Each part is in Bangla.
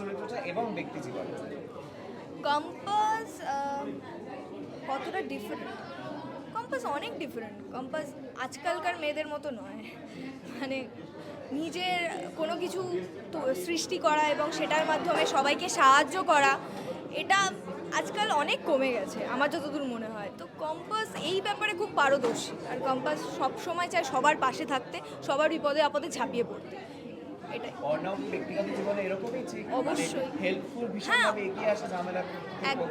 চরিত্রটা এবং ব্যক্তি জীবনে। কম্পাস কতটা ডিফারেন্ট কম্পাস অনেক ডিফারেন্ট কম্পাস আজকালকার মেয়েদের মতো নয়। মানে নিজের কোনো কিছু সৃষ্টি করা এবং সেটার মাধ্যমে সবাইকে সাহায্য করা, এটা আজকাল অনেক কমে গেছে, আমার যতদূর মনে হয়। তো কম্পাস এই ব্যাপারে খুব পারদর্শী। আর কম্পাস সব সময় চায় সবার পাশে থাকতে, সবার বিপদে আপদে ঝাঁপিয়ে পড়তে। এটাই। অর্ণব ব্যক্তিগত জীবনে এরকমই ঠিক অবশ্যই। হেল্পফুল ভীষণভাবে এগিয়ে আসা ঝামেলা একদম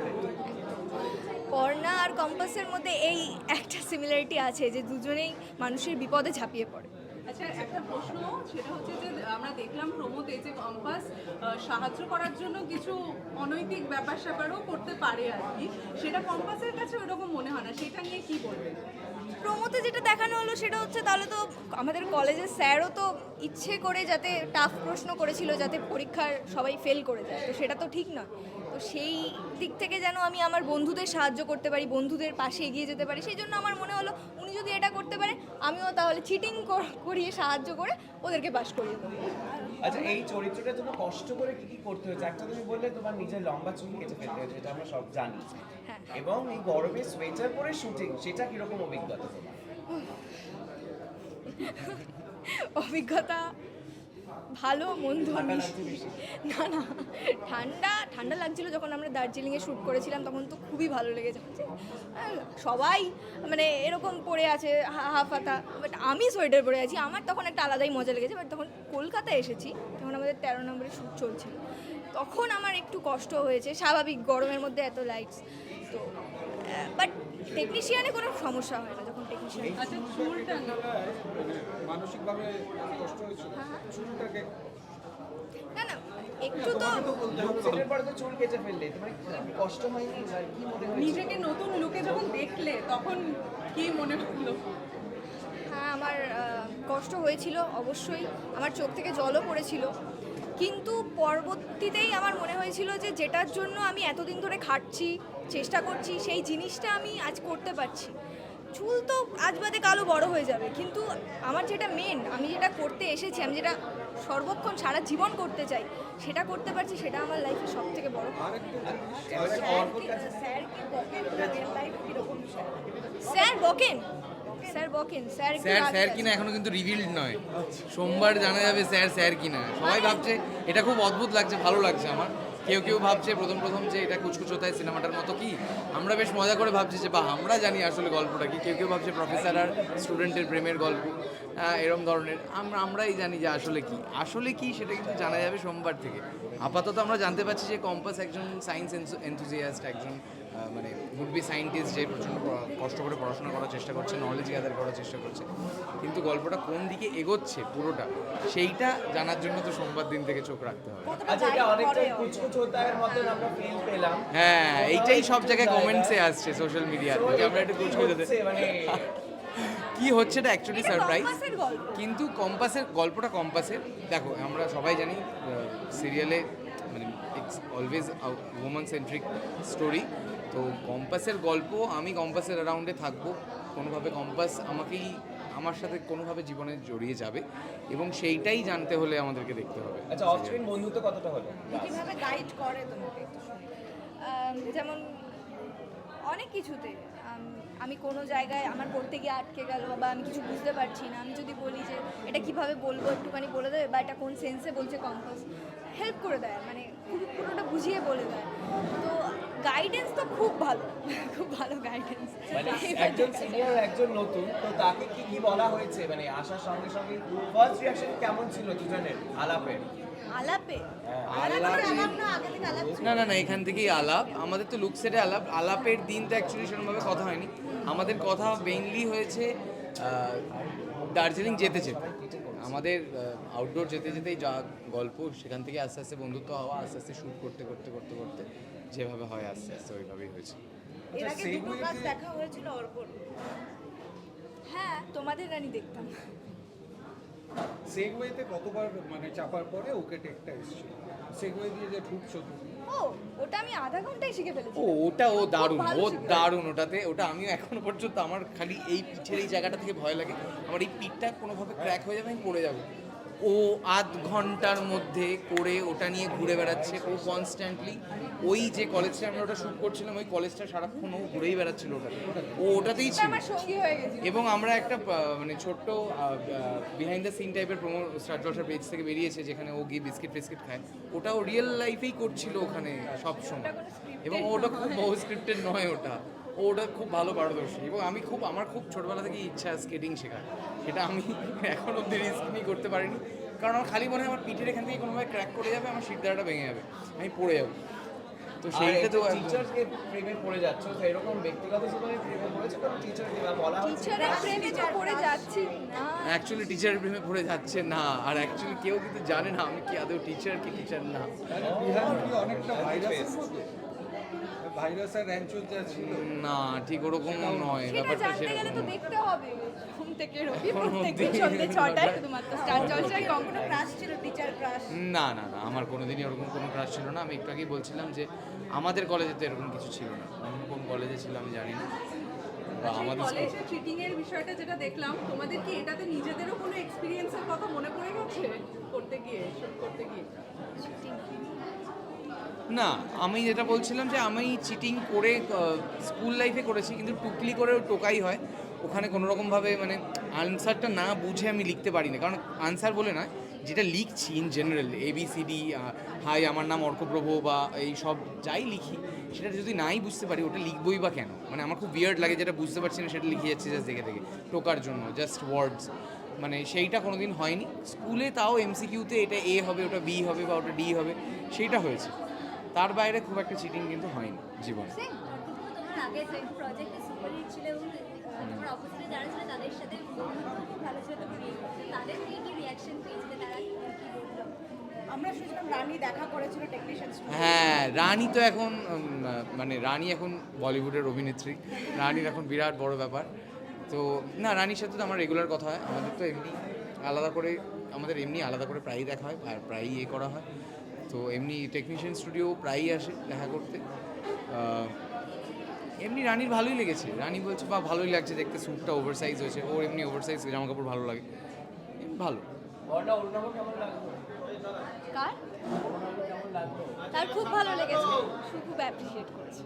পর্ণা আর কম্পাসের মধ্যে এই একটা সিমিলারিটি আছে যে দুজনেই মানুষের বিপদে ঝাঁপিয়ে পড়ে। আচ্ছা একটা প্রশ্ন, সেটা হচ্ছে যে, আমরা দেখলাম প্রমোতে যে কম্পাস সাহায্য করার জন্য কিছু অনৈতিক ব্যাপার স্যাপারও করতে পারে আর কি। সেটা কম্পাসের কাছে ওরকম মনে হয় না। সেটা নিয়ে কি বলবেন? প্রমোতে যেটা দেখানো হলো, সেটা হচ্ছে তাহলে তো আমাদের কলেজের স্যারও তো ইচ্ছে করে যাতে টাফ প্রশ্ন করেছিল, যাতে পরীক্ষার সবাই ফেল করে যায়। তো সেটা তো ঠিক নয়। তো সেই দিক থেকে যেন আমি আমার বন্ধুদের সাহায্য করতে পারি বন্ধুদের পাশে এগিয়ে যেতে পারি সেই জন্য আমার মনে হলো উনি যদি এটা করতে পারে আমিও তাহলে চিটিং করিয়ে সাহায্য করে ওদেরকে পাশ করিয়ে দেবো। আচ্ছা এই চরিত্রটার জন্য কষ্ট করে কি কি করতে হয়েছে? একটা তুমি বললে তোমার নিজের লম্বা চুল কেটে ফেলতে হয়েছে এটা আমরা সব জানি। হ্যাঁ। এবং এই গরমে সোয়েটার পরে শুটিং সেটা কীরকম অভিজ্ঞতা তোমার? অভিজ্ঞতা ভালো মন্দ না না ঠান্ডা ঠান্ডা লাগছিল যখন আমরা দার্জিলিংয়ে শ্যুট করেছিলাম তখন তো খুবই ভালো লেগেছে। আহ, সবাই মানে এরকম পরে আছে হাফ হাতা বাট আমি সোয়েটার পরে আছি আমার তখন একটা আলাদাই মজা লেগেছে। বাট তখন কলকাতায় এসেছি তখন আমাদের তেরো নম্বরে শ্যুট চলছিল। তখন আমার একটু কষ্ট হয়েছে স্বাভাবিক গরমের মধ্যে এত লাইটস তো বাট টেকনিশিয়ানে কোনো সমস্যা হয় না। আচ্ছা চুলটা না মানসিকভাবে কষ্ট হয়েছিল। চুলটাকে না না একটু তো সেটার পরে তো চুল কেটে ফেললে। তোমার কি কষ্ট হয়নি কি মনে নিজেকে নতুন লুকে যখন দেখলে তখন কি মনে হলো? হ্যাঁ আমার কষ্ট হয়েছিল অবশ্যই। আমার চোখ থেকে জলও পড়েছিল। কিন্তু পরবর্তীতেই আমার মনে হয়েছিল যে যেটার জন্য আমি এতদিন ধরে খাটছি চেষ্টা করছি সেই জিনিসটা আমি আজ করতে পারছি। চুল তো আজ বাদে কালো বড় হয়ে যাবে। কিন্তু আমার যেটা মেন আমি যেটা করতে এসেছি আমি যেটা সর্বক্ষণ সারা জীবন করতে চাই সেটা করতে পারছি সেটা আমার লাইফের সব থেকে বড় স্যার বকেন স্যার বকেন স্যার স্যার স্যার। কিনা এখনও কিন্তু রিভিলড নয়। সোমবার জানা যাবে স্যার স্যার কিনা। সবাই ভাবছে এটা খুব অদ্ভুত লাগছে ভালো লাগছে আমার। কেউ কেউ ভাবছে প্রথম প্রথম যে এটা কুচকুচোতায় সিনেমাটার মতো কি? আমরা বেশ মজা করে ভাবছি যে বা আমরা জানি আসলে গল্পটা কি। কেউ কেউ ভাবছে প্রফেসর আর স্টুডেন্টের প্রেমের গল্প এরম ধরনের। আমরা, আমরাই জানি যে আসলে কি। আসলে কি সেটা কিন্তু জানা যাবে সোমবার থেকে। আপাতত আমরা জানতে পারছি যে কম্পাস একজন সায়েন্স এনথুজিয়াস্ট একজন মানে উড বি সায়েন্টিস্ট যে প্রচণ্ড কষ্ট করে পড়াশোনা করার চেষ্টা করছে নলেজ গ্যাদার করার চেষ্টা করছে। কিন্তু গল্পটা কোন দিকে এগোচ্ছে পুরোটা সেইটা জানার জন্য তো সোমবার দিন থেকে চোখ রাখতে হবে। আচ্ছা হ্যাঁ এইটাই সব জায়গায় কমেন্টসে আসছে সোশ্যাল মিডিয়াতে আমরা একটু হচ্ছে মানে কি হচ্ছে এটা অ্যাকচুয়ালি সারপ্রাইজ কিন্তু কম্পাসের গল্পটা কম্পাসের দেখো আমরা সবাই জানি সিরিয়ালে মানে it's always woman centric story তো কম্পাসের গল্প আমি কম্পাসের অ্যারাউন্ডে থাকব। কোনোভাবে কম্পাস আমাকেই আমার সাথে কোনোভাবে জীবনে জড়িয়ে যাবে এবং সেইটাই জানতে হলে আমাদেরকে দেখতে হবে। আচ্ছা অফ স্ক্রিন বন্ধুত্ব কতটা হলো? কীভাবে গাইড করে তোমাকে যেমন অনেক কিছুতে আম, কোনো জায়গায় আমার পড়তে গিয়ে আটকে গেল বা আমি কিছু বুঝতে পারছি না আমি যদি বলি যে এটা কীভাবে বলব একটুখানি বলে দেবে বা এটা কোন সেন্সে বলছে কম্পাস হেল্প করে দেয় মানে খুব পুরোটা বুঝিয়ে বলে দেয়। তো গাইডেন্স তো খুব ভালো খুব ভালো গাইডেন্স মানে একজন সিনিয়র একজন নতুন তো তাকে কি কি বলা হয়েছে? মানে আসার সঙ্গে সঙ্গে ফার্স্ট রিঅ্যাকশন কেমন ছিল দুজনের আলাপের? আলাপে? হ্যাঁ। আলাপে। আলাপ না। না না এখান থেকেই আলাপ। আমাদের তো লুক সেটে আলাপ। আলাপের দিন তো অ্যাকচুয়ালি সেরকমভাবে কথা হয়নি। আমাদের কথা মেইনলি হয়েছে দার্জিলিং যেতে যেতে। আমাদের আউটডোর যেতে যেতেই যা গল্প সেখান থেকে আস্তে আস্তে বন্ধুত্ব হওয়া আস্তে আস্তে শ্যুট করতে করতে করতে করতে যেভাবে হয় আস্তে আস্তে ওইভাবেই হয়েছে। এর আগে দুটো কাজ দেখা হয়েছিল হ্যাঁ তোমাদের রানী দেখতাম। সেগওয়েতে কতবার মানে চাপার পরে ওকে টেকটা এসেছিল? সেগওয়ে দিয়ে যে ঠুকছো তুমি। ও ওটা আমি আধা ঘন্টায় শিখে ফেলেছি। ও ওটা ও দারুণ ও। দারুণ ওটাতে ওটা আমিও এখনও পর্যন্ত আমার খালি এই পিঠের এই জায়গাটা থেকে ভয় লাগে। আমার এই পিঠটা কোনোভাবে ক্র্যাক হয়ে যাবে আমি পড়ে যাব। ও আধ ঘণ্টার মধ্যে করে ওটা নিয়ে ঘুরে বেড়াচ্ছে। ও কনস্ট্যান্টলি ওই যে কলেজটা আমরা ওটা শ্যুট করছিলাম ওই কলেজটা সারাক্ষণ ও ঘুরেই বেড়াচ্ছিল ওটা। ও ওটাতেই ছিল। এবং আমরা একটা মানে ছোট্ট বিহাইন্ড দ্য সিন টাইপের প্রোমো স্টার জলসার পেজ থেকে বেরিয়েছে যেখানে ও গিয়ে বিস্কিট ফিস্কিট খায়। ওটা ও রিয়েল লাইফেই করছিল ওখানে সব সময় এবং ওটা খুব বহু স্ক্রিপ্টেড নয় ওটা। ওটা খুব ভালো পারদর্শী এবং আমি খুব আমার খুব ছোটবেলা থেকেই ইচ্ছা স্কেটিং শেখার। সেটা আমি এখন অব্দি রিস্ক নিয়ে করতে পারিনি। কারণ আমার খালি মনে হয় আমার পিঠের এখান থেকে কোনোভাবে ক্র্যাক করে যাবে আমার শিরদাঁড়াটা ভেঙে যাবে। আমি পড়ে যাব। তো সেইটা তো টিচারকে প্রেমে পড়ে যাচ্ছ। তো এরকম ব্যক্তিগত জীবনে প্রেমে পড়েছো কোনো টিচার বলা হচ্ছে টিচারের প্রেমে তো পড়ে যাচ্ছি। না। অ্যাকচুয়ালি টিচারের প্রেমে পড়ে যাচ্ছে না। আর অ্যাকচুয়ালি কেউ কিন্তু জানে না আমি কি আদৌ টিচার কি টিচার না। বিহার কি অনেকটা ভাইরাসের ভাইরাসের র্যাঞ্চো যা ছিল। না ঠিক ওরকম নয় সেটা জানতে গেলে তো সেরকম দেখতে হবে। ঘুম থেকে রবি প্রত্যেকদিন সন্ধ্যে ছটায় না। শুধুমাত্র স্টার জলসায়। ক্রাশ ছিল টিচার ক্রাশ না না না আমার কোনোদিনই ওরকম কোনো ক্রাশ ছিল না। আমি একটু আগেই বলছিলাম যে আমাদের কলেজে তো এরকম কিছু ছিল না। অন্য কোন কলেজে ছিল আমি জানি না। বা আমাদের কলেজে চিটিং এর বিষয়টা যেটা দেখলাম তোমাদের কি এটাতে নিজেদেরও কোনো এক্সপিরিয়েন্সের কথা মনে পড়ে গেছে? করতে গিয়ে করতে গিয়ে। না, আমি যেটা বলছিলাম যে আমি চিটিং করে স্কুল লাইফে করেছি, কিন্তু টুকলি করে টোকাই হয়। ওখানে কোনো রকমভাবে মানে আনসারটা না বুঝে আমি লিখতে পারি না কারণ আনসার বলে না যেটা লিখছি ইন জেনারেল এবিসিডি হাই আমার নাম অর্কপ্রভ বা এই সব যাই লিখি, সেটা যদি নাই বুঝতে পারি, ওটা লিখবই বা কেন? মানে আমার খুব বিয়ার্ড লাগে যেটা বুঝতে পারছি না, সেটা লিখে যাচ্ছি জাস্ট দেখে দেখে, টোকার জন্য জাস্ট ওয়ার্ডস মানে সেইটা কোনোদিন হয়নি। স্কুলে তাও এমসিকিউতে এটা এ হবে, ওটা বি হবে বা ওটা ডি হবে, সেইটা হয়েছে। তার বাইরে খুব একটা চিটিং কিন্তু হয়নি জীবনে। হ্যাঁ রানী তো এখন মানে রানী এখন বলিউডের অভিনেত্রী। রানীর এখন বিরাট বড় ব্যাপার। তো না রানীর সাথে তো আমার রেগুলার কথা হয়। আমাদের তো এমনি আলাদা করে আমাদের এমনি আলাদা করে প্রায়ই দেখা হয় আর প্রায়ই এ করা হয়। তো এমনি টেকনিশিয়ান স্টুডিও প্রায়ই আসে দেখা করতে। এমনি রানীর ভালোই লেগেছে। রানী বলছে বা ভালোই লাগছে দেখতে স্যুটটা ওভার সাইজ হয়েছে। ওর এমনি ওভার সাইজ জামা কাপড় ভালো লাগে। ভালো। তার খুব ভালো লেগেছে। খুব অ্যাপ্রিসিয়েট করেছে।